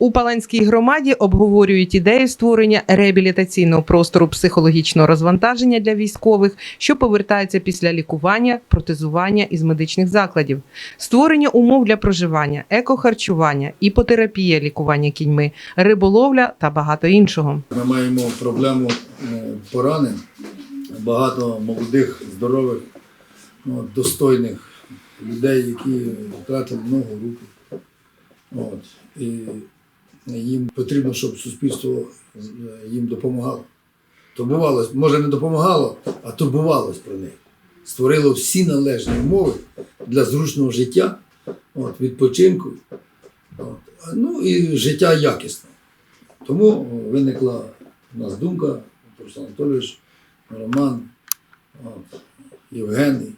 У Паланській громаді обговорюють ідею створення реабілітаційного простору психологічного розвантаження для військових, що повертаються після лікування, протезування із медичних закладів, створення умов для проживання, екохарчування, іпотерапія, лікування кіньми, риболовля та багато іншого. Ми маємо проблему е, поранень. Багато молодих, здорових, ну, достойних людей, які втратили ногу, руку. От. І їм потрібно, щоб суспільство е, їм допомагало. Турбувалось, може не допомагало, а турбувалось про них. Створило всі належні умови для зручного життя, от, відпочинку, от, ну і життя якісне. Тому виникла у нас думка, Руслан Анатолійович, Роман, от, Євгеній,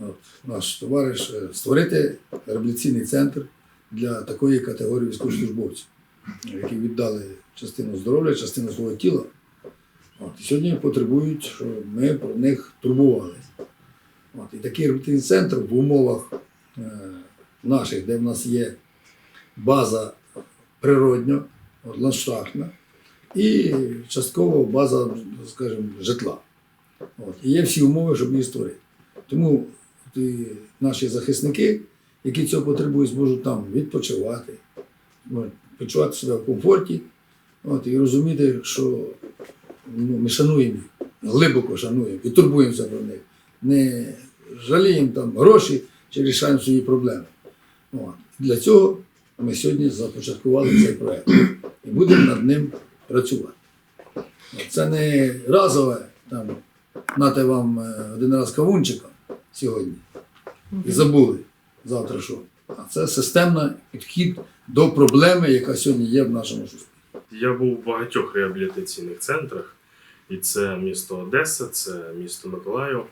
от, наш товариш, е, створити реабілітаційний центр для такої категорії військовослужбовців, які віддали частину здоров'я, частину свого тіла. От, і сьогодні потребують, щоб ми про них турбувалися. І такий реабілітаційний центр в умовах е, наших, де в нас є база природньо, от, ландшафтна, і частково база, скажімо, житла. От. І є всі умови, щоб її створити. Тому і наші захисники, які цього потребують, зможуть там відпочивати, почувати себе в комфорті от, і розуміти, що ну, ми шануємо глибоко шануємо і турбуємося про них. Не жаліємо там гроші чи рішаємо свої проблеми. От. Для цього ми сьогодні започаткували цей проект і будемо над ним працювати. Це не разове, там, нате вам е, один раз кавунчика сьогодні і забули завтра що. А це системний підхід до проблеми, яка сьогодні є в нашому суспільстві. Я був в багатьох реабілітаційних центрах, і це місто Одеса, це місто Миколаїв.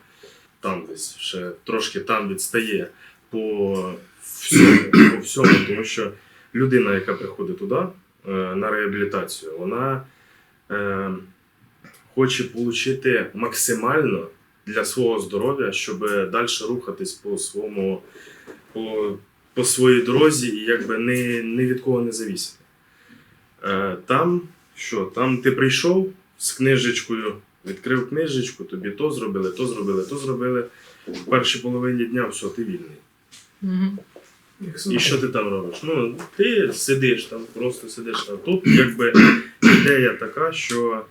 Там десь ще трошки там відстає по всьому, по всьому, тому що людина, яка приходить туди е, на реабілітацію, вона е, хоче отримати максимально для свого здоров'я, щоб далі рухатись по своєму по, по своїй дорозі і якби не, ні від кого не завісити. Е, там що? Там ти прийшов з книжечкою, відкрив книжечку, тобі то зробили, то зробили, то зробили. В першій половині дня все, ти вільний. І що ти там робиш? Ну, ти сидиш там, просто сидиш там. Тут якби ідея така, що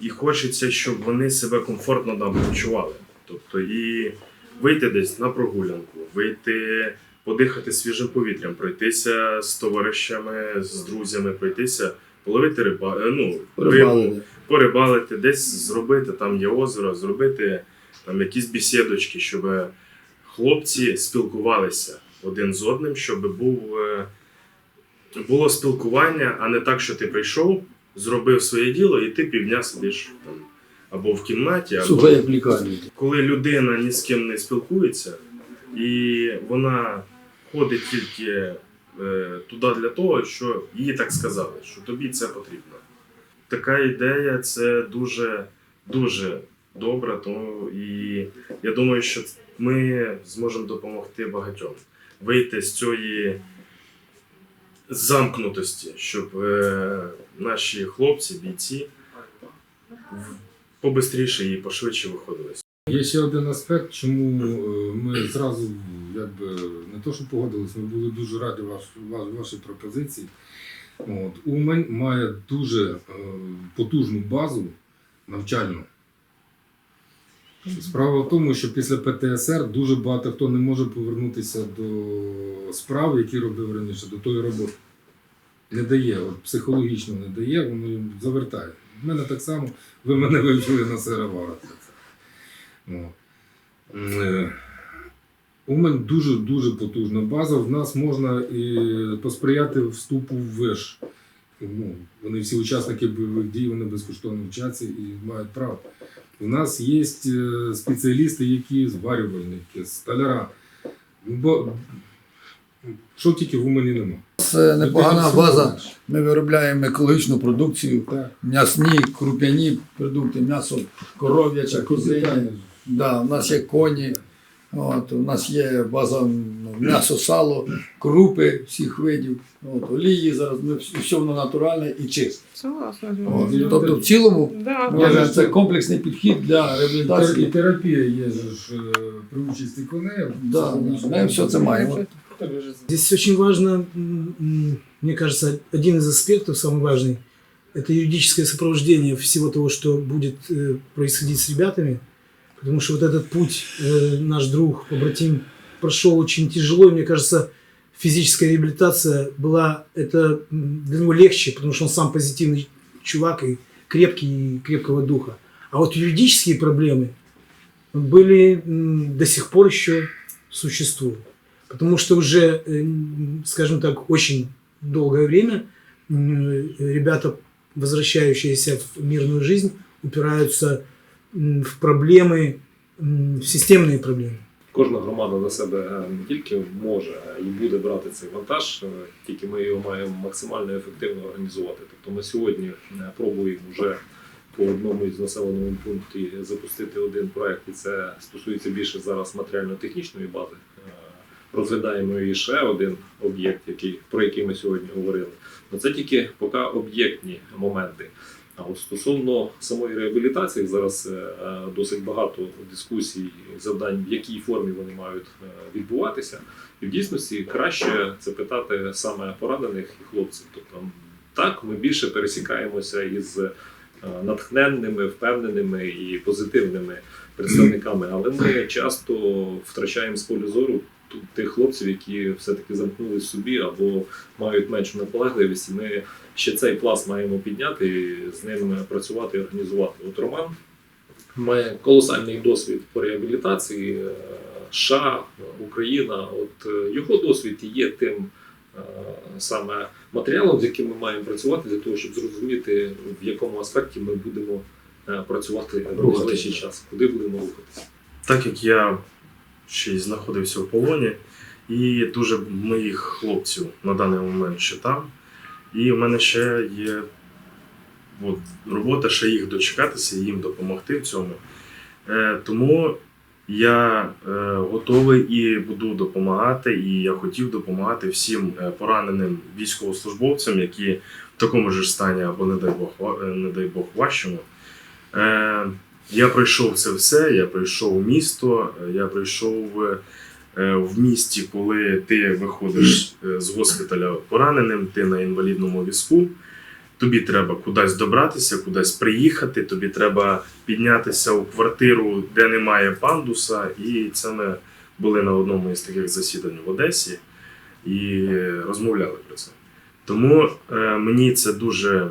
і хочеться, щоб вони себе комфортно там почували. Тобто і вийти десь на прогулянку, вийти, подихати свіжим повітрям, пройтися з товаришами, з друзями, пройтися, половити риба, е, ну, рибу, порибалити, десь зробити, там є озеро, зробити там якісь бесідочки, щоб хлопці спілкувалися один з одним, щоб був, е, було спілкування, а не так, що ти прийшов, зробив своє діло, і ти півдня сидиш там або в кімнаті, або як в лікарні. коли людина ні з ким не спілкується, і вона ходить тільки е, туди для того, що їй так сказали, що тобі це потрібно. Така ідея це дуже, дуже добра. Тому і я думаю, що ми зможемо допомогти багатьом вийти з цієї замкнутості, щоб е, наші хлопці, бійці побистріше і пошвидше виходили. Є ще один аспект, чому е, ми зразу якби не то, що погодилися, ми були дуже раді ваш, ваш, вашій пропозиції. От, Умань має дуже е, потужну базу навчальну. Справа в тому, що після ПТСР дуже багато хто не може повернутися до справ, які робив раніше, до тої роботи. Не дає, от психологічно не дає, воно їм завертає. У мене так само, ви мене вивчили на серевара. Е, Умань дуже дуже потужна база. В нас можна і посприяти вступу в виш. Ну, вони всі учасники бойових дій, вони безкоштовно вчаться і мають право. У нас є е, спеціалісти, які зварювальники, столяра. Бо що тільки в Умані нема. Це непогана база. Ми виробляємо екологічну продукцію, Так. м'ясні, круп'яні продукти, м'ясо коров'яче, козине. Да, у нас є коні, От, у нас є база м, м'ясо, сало, крупи всіх видів, от, олії зараз ми вс- все воно натуральне і чисте. Согласна. От, Ну, тобто в цілому Да. може, це комплексний підхід для І реабілітації. терапія є ж е, при участі коней. Да, ми все це маємо. Здесь очень важно, м, м, мне кажется, один из аспектов, самый важный, это юридическое сопровождение всего того, что будет э, происходить с ребятами. Потому что вот этот путь э, наш друг, побратим, прошел очень тяжело. И мне кажется, физическая реабилитация была это для него легче, потому что он сам позитивный чувак и крепкий, и крепкого духа. А вот юридические проблемы были до сих пор еще существуют. Потому что уже, э, скажем так, очень долгое время м, ребята, возвращающиеся в мирную жизнь, упираются в проблемы, м, в системные проблемы. Кожна громада на себе е, не тільки може а і буде брати цей вантаж, е, тільки ми його маємо максимально ефективно організувати. Тобто ми сьогодні е, пробуємо вже по одному із населених пунктів запустити один проект, і це стосується більше зараз матеріально-технічної бази. Е, Розглядаємо і ще один об'єкт, який, про який ми сьогодні говорили. Ну це тільки поки об'єктні моменти. А от стосовно самої реабілітації, зараз е, е, досить багато дискусій, завдань, в якій формі вони мають е, відбуватися. І в дійсності краще це питати саме поранених і хлопців. Тобто, так, ми більше пересікаємося із натхненними, впевненими і позитивними представниками, але ми часто втрачаємо з полю зору тих хлопців, які все-таки замкнулись собі або мають меншу наполегливість. І ми ще цей пласт маємо підняти, і з ним працювати і організувати. От Роман має колосальний досвід по реабілітації. е, США, Україна, от е, його досвід є тим е, саме матеріалом, з яким ми маємо працювати, для того, щоб зрозуміти, в якому аспекті ми будемо працювати в найближчий час, куди будемо рухатися. так як я ще й знаходився в полоні, і дуже моїх хлопців на даний момент ще там. І в мене ще є от, робота, ще їх дочекатися, їм допомогти в цьому. Е, тому я е, готовий і буду допомагати, і я хотів допомагати всім е, пораненим військовослужбовцям, які в такому ж стані або, не дай Бог, е, не дай Бог важчому. Е, я пройшов це все, я пройшов місто, е, я пройшов е, в місті, коли ти виходиш е, з госпіталя пораненим, ти на інвалідному візку. Тобі треба кудись добратися, кудись приїхати, тобі треба піднятися у квартиру, де немає пандуса. І це ми були на одному із таких засідань в Одесі і розмовляли про це. Тому е, мені це дуже е,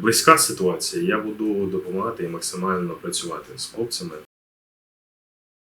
близька ситуація. Я буду допомагати і максимально працювати з хлопцями